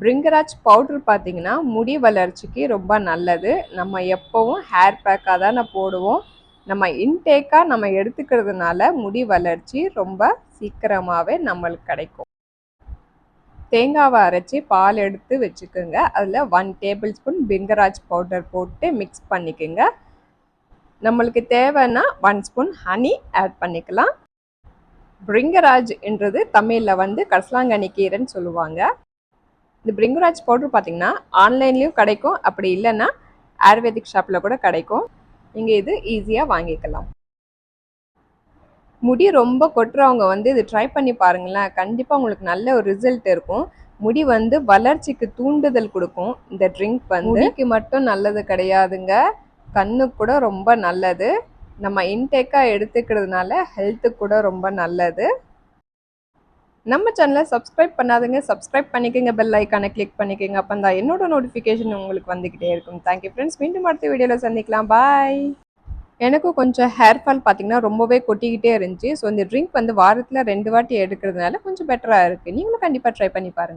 Bhringraj powder பார்த்தீங்கன்னா முடி வளர்ச்சிக்கு ரொம்ப நல்லது. நம்ம எப்போவும் ஹேர் பேக்காக தானே போடுவோம். நம்ம இன்டேக்காக நம்ம எடுத்துக்கிறதுனால முடி வளர்ச்சி ரொம்ப சீக்கிரமாகவே நம்மளுக்கு கிடைக்கும். தேங்காவை அரைச்சி பால் எடுத்து வச்சுக்கோங்க. அதில் ஒன் டேபிள் ஸ்பூன் பிங்கராஜ் பவுடர் போட்டு மிக்ஸ் பண்ணிக்கோங்க. நம்மளுக்கு தேவைன்னா ஒன் ஸ்பூன் ஹனி ஆட் பண்ணிக்கலாம். பிரிங்கராஜ் என்றது தமிழில் வந்து கசலாங்கண்ணி கீரைன்னு சொல்லுவாங்க. இந்த பிரிங்குராஜ் பவுடர் பார்த்தீங்கன்னா ஆன்லைன்லேயும் கிடைக்கும். அப்படி இல்லைன்னா ஆயுர்வேதிக் ஷாப்பில் கூட கிடைக்கும். நீங்கள் இது ஈஸியாக வாங்கிக்கலாம். முடி ரொம்ப கொட்டுறவங்க வந்து இது ட்ரை பண்ணி பாருங்களேன். கண்டிப்பாக உங்களுக்கு நல்ல ஒரு ரிசல்ட் இருக்கும். முடி வந்து வளர்ச்சிக்கு தூண்டுதல் கொடுக்கும். இந்த ட்ரிங்க் வந்து முடிக்கு மட்டும் நல்லது கிடையாதுங்க. கண்ணுக்கு கூட ரொம்ப நல்லது. நம்ம இன்டேக்காக எடுத்துக்கிறதுனால ஹெல்த்துக்கு கூட ரொம்ப நல்லது. நம்ம சேனலை சப்ஸ்கிரைப் பண்ணாதுங்க. சப்ஸ்கிரைப் பண்ணிக்கோங்க. பெல் ஐக்கானை கிளிக் பண்ணிக்கோங்க. அப்போ தான் என்னோட நோட்டிஃபிகேஷன் உங்களுக்கு வந்துக்கிட்டே இருக்கும். தேங்க்யூ ஃப்ரெண்ட்ஸ் மீண்டும் அடுத்த வீடியோவில் சந்திக்கலாம். பாய் எனக்கும் கொஞ்சம் ஹேர் ஃபால் பார்த்தீங்கன்னா ரொம்பவே கொட்டிக்கிட்டே இருந்துச்சு. ஸோ இந்த ட்ரிங்க் வந்து வாரத்தில் ரெண்டு வாட்டி எடுக்கிறதுனால கொஞ்சம் பெட்டராக இருக்குது நீங்களும் கண்டிப்பாக ட்ரை பண்ணி பாருங்கள்